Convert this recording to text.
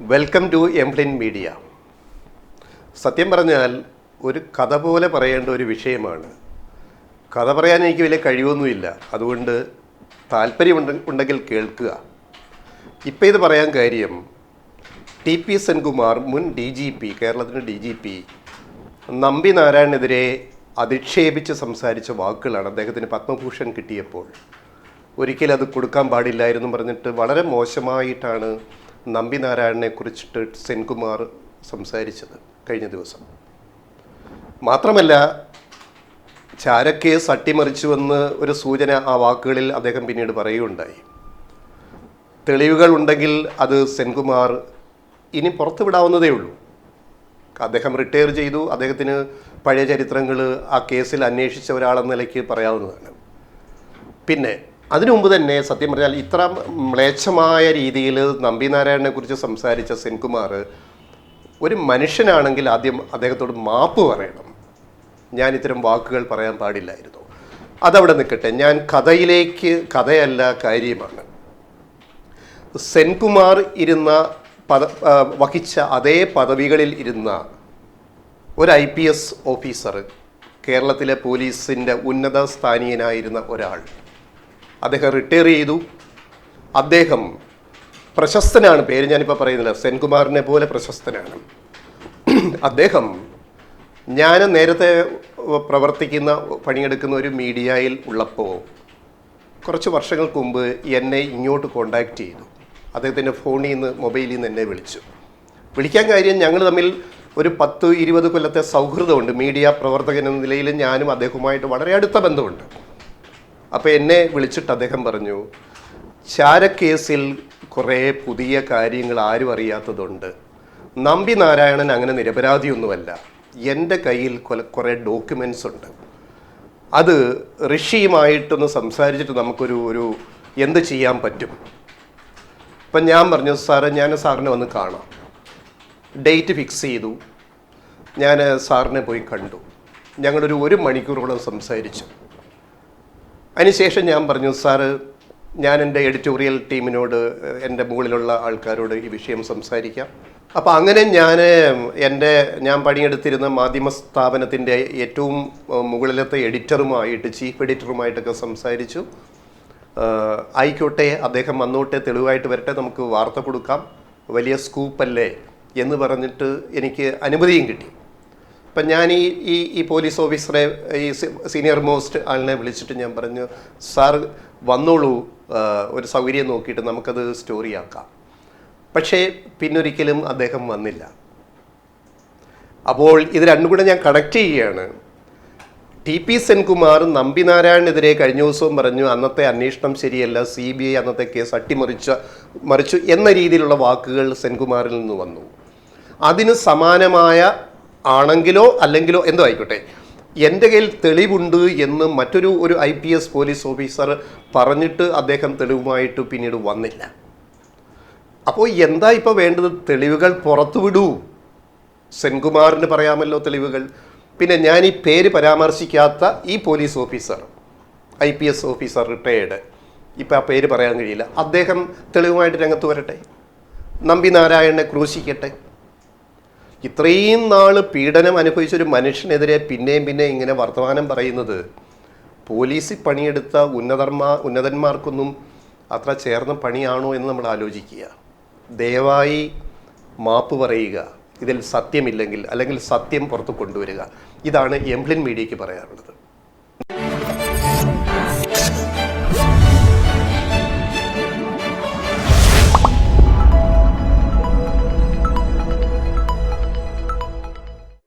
Welcome to എംപ്ലിൻ media സത്യം പറഞ്ഞാൽ ഒരു കഥ പോലെ പറയേണ്ട ഒരു വിഷയമാണ്. കഥ പറയാൻ എനിക്ക് വലിയ കഴിവൊന്നുമില്ല. അതുകൊണ്ട് താല്പര്യമുണ്ട് ഉണ്ടെങ്കിൽ കേൾക്കുക. ഇപ്പം ഇത് പറയാൻ കാര്യം ടി പി സെൻകുമാർ മുൻ ഡി ജി പി കേരളത്തിന്റെ ഡി ജി പി നമ്പി നാരായണെതിരെ അധിക്ഷേപിച്ച് സംസാരിച്ച വാക്കുകളാണ് അദ്ദേഹത്തിന് പത്മഭൂഷൺ കിട്ടിയപ്പോൾ. ഒരിക്കലും അത് കൊടുക്കാൻ പാടില്ലായിരുന്നു പറഞ്ഞിട്ട് വളരെ മോശമായിട്ടാണ് നമ്പി നാരായണനെ കുറിച്ചിട്ട് സെൻകുമാർ സംസാരിച്ചത് കഴിഞ്ഞ ദിവസം. മാത്രമല്ല ചാരക്കേസ് അട്ടിമറിച്ചുവെന്ന് ഒരു സൂചന ആ വാക്കുകളിൽ അദ്ദേഹം പിന്നീട് പറയുകയുണ്ടായി. തെളിവുകൾ ഉണ്ടെങ്കിൽ അത് സെൻകുമാർ ഇനി പുറത്തുവിടാവുന്നതേ ഉള്ളൂ. അദ്ദേഹം റിട്ടയർ ചെയ്തു. അദ്ദേഹത്തിന് പഴയ ചരിത്രങ്ങൾ ആ കേസിൽ അന്വേഷിച്ച ഒരാളെന്ന നിലയ്ക്ക് പറയാവുന്നതാണ്. പിന്നെ അതിനു മുമ്പ് തന്നെ സത്യം പറഞ്ഞാൽ ഇത്ര മ്ലേച്ഛമായ രീതിയിൽ നമ്പിനാരായണനെ കുറിച്ച് സംസാരിച്ച സെൻകുമാർ ഒരു മനുഷ്യനാണെങ്കിൽ ആദ്യം അദ്ദേഹത്തോട് മാപ്പ് പറയണം. ഞാൻ ഇത്തരം വാക്കുകൾ പറയാൻ പാടില്ലായിരുന്നു. അതവിടെ നിൽക്കട്ടെ. ഞാൻ കഥയിലേക്ക് കഥയല്ല കാര്യമാണ്. സെൻകുമാർ ഇരുന്ന പദ വഹിച്ച അതേ പദവികളിൽ ഇരുന്ന ഒരു ഐ പി എസ് ഓഫീസർ കേരളത്തിലെ പോലീസിന്റെ ഉന്നത സ്ഥാനീയനായിരുന്ന ഒരാൾ അദ്ദേഹം റിട്ടയർ ചെയ്തു. അദ്ദേഹം പ്രശസ്തനാണ്. പേര് ഞാനിപ്പോൾ പറയുന്നില്ല. സെൻകുമാറിനെ പോലെ പ്രശസ്തനാണ്. അദ്ദേഹം ഞാൻ നേരത്തെ പ്രവർത്തിക്കുന്ന പണിയെടുക്കുന്ന ഒരു മീഡിയയിൽ ഉള്ളപ്പോൾ കുറച്ച് വർഷങ്ങൾക്ക് മുമ്പ് എന്നെ ഇങ്ങോട്ട് കോണ്ടാക്ട് ചെയ്തു. അദ്ദേഹത്തിന്റെ ഫോണിൽ നിന്ന് മൊബൈലിൽ നിന്ന് എന്നെ വിളിച്ചു. വിളിക്കാൻ കാര്യം ഞങ്ങൾ തമ്മിൽ ഒരു പത്ത് ഇരുപത് കൊല്ലത്തെ സൗഹൃദമുണ്ട്. മീഡിയ പ്രവർത്തകൻ എന്ന നിലയിൽ ഞാനും അദ്ദേഹവുമായിട്ട് വളരെ അടുത്ത ബന്ധമുണ്ട്. അപ്പോൾ എന്നെ വിളിച്ചിട്ട് അദ്ദേഹം പറഞ്ഞു ചാരക്കേസിൽ കുറേ പുതിയ കാര്യങ്ങൾ ആരും അറിയാത്തതുണ്ട്. നമ്പി നാരായണൻ അങ്ങനെ നിരപരാധിയൊന്നുമല്ല. എന്റെ കയ്യിൽ കുറേ ഡോക്യുമെൻസ് ഉണ്ട്. അത് ഋഷിയുമായിട്ടൊന്ന് സംസാരിച്ചിട്ട് നമുക്കൊരു ഒരു എന്ത് ചെയ്യാൻ പറ്റും? അപ്പം ഞാൻ പറഞ്ഞു സാറെ ഞാൻ സാറിനെ വന്ന് കാണാം. ഡേറ്റ് ഫിക്സ് ചെയ്തു. ഞാൻ സാറിനെ പോയി കണ്ടു. ഞങ്ങളൊരു ഒരു മണിക്കൂറോളം സംസാരിച്ചു. അതിനുശേഷം ഞാൻ പറഞ്ഞു സാറ് ഞാൻ എന്റെ എഡിറ്റോറിയൽ ടീമിനോട് എന്റെ മുകളിലുള്ള ആൾക്കാരോട് ഈ വിഷയം സംസാരിക്കാം. അപ്പോൾ അങ്ങനെ ഞാൻ എന്റെ ഞാൻ പണിയെടുത്തിരുന്ന മാധ്യമ സ്ഥാപനത്തിന്റെ ഏറ്റവും മുകളിലത്തെ എഡിറ്ററുമായിട്ട് ചീഫ് എഡിറ്ററുമായിട്ടൊക്കെ സംസാരിച്ചു. ആയിക്കോട്ടെ അദ്ദേഹം വന്നോട്ടെ തെളിവായിട്ട് വരട്ടെ നമുക്ക് വാർത്ത കൊടുക്കാം. വലിയ സ്കൂപ്പല്ലേ എന്ന് പറഞ്ഞിട്ട് എനിക്ക് അനുമതിയും കിട്ടി. അപ്പം ഞാൻ ഈ ഈ ഈ പോലീസ് ഓഫീസറെ ഈ സീനിയർ മോസ്റ്റ് ആളിനെ വിളിച്ചിട്ട് ഞാൻ പറഞ്ഞു സാർ വന്നോളൂ ഒരു സൗകര്യം നോക്കിയിട്ട് നമുക്കത് സ്റ്റോറി ആക്കാം പക്ഷേ പിന്നൊരിക്കലും അദ്ദേഹം വന്നില്ല. അപ്പോൾ ഇത് രണ്ടും കൂടെ ഞാൻ കണക്ട് ചെയ്യുകയാണ്. ടി പി സെൻകുമാർ നമ്പിനാരായണെതിരെ കഴിഞ്ഞ ദിവസവും പറഞ്ഞു അന്നത്തെ അന്വേഷണം ശരിയല്ല സി ബി ഐ അന്നത്തെ കേസ് അട്ടിമറിച്ച മറിച്ചു എന്ന രീതിയിലുള്ള വാക്കുകൾ സെൻകുമാറിൽ നിന്ന് വന്നു. അതിന് സമാനമായ ആണെങ്കിലോ അല്ലെങ്കിലോ എന്തോ ആയിക്കോട്ടെ. എന്റെ കയ്യിൽ തെളിവുണ്ട് എന്ന് മറ്റൊരു ഒരു I P S police officer പറഞ്ഞിട്ട് അദ്ദേഹം തെളിവുമായിട്ട് പിന്നീട് വന്നില്ല. അപ്പോൾ എന്താ ഇപ്പോൾ വേണ്ടത്? തെളിവുകൾ പുറത്തുവിടൂ സെൻകുമാറിന് പറയാമല്ലോ തെളിവുകൾ. പിന്നെ ഞാൻ ഈ പേര് പരാമർശിക്കാത്ത ഈ police officer I P S officer retired. ഇപ്പം ആ പേര് പറയാൻ കഴിയില്ല. അദ്ദേഹം തെളിവുമായിട്ട് രംഗത്ത് വരട്ടെ. നമ്പി നാരായണനെ ക്രൂശിക്കട്ടെ. ഇത്രയും നാൾ പീഡനം അനുഭവിച്ച ഒരു മനുഷ്യനെതിരെ പിന്നെയും പിന്നെ ഇങ്ങനെ വർത്തമാനം പറയുന്നത് പോലീസിൽ പണിയെടുത്ത ഉന്നതർമാ ഉന്നതന്മാർക്കൊന്നും അത്ര ചേർന്ന പണിയാണോ എന്ന് നമ്മൾ ആലോചിക്കുക. ദയവായി മാപ്പ് പറയുക. ഇതിൽ സത്യമില്ലെങ്കിൽ അല്ലെങ്കിൽ സത്യം പുറത്ത് കൊണ്ടുവരിക. ഇതാണ് എംപ്ലിൻ മീഡിയയ്ക്ക് പറയാനുള്ളത്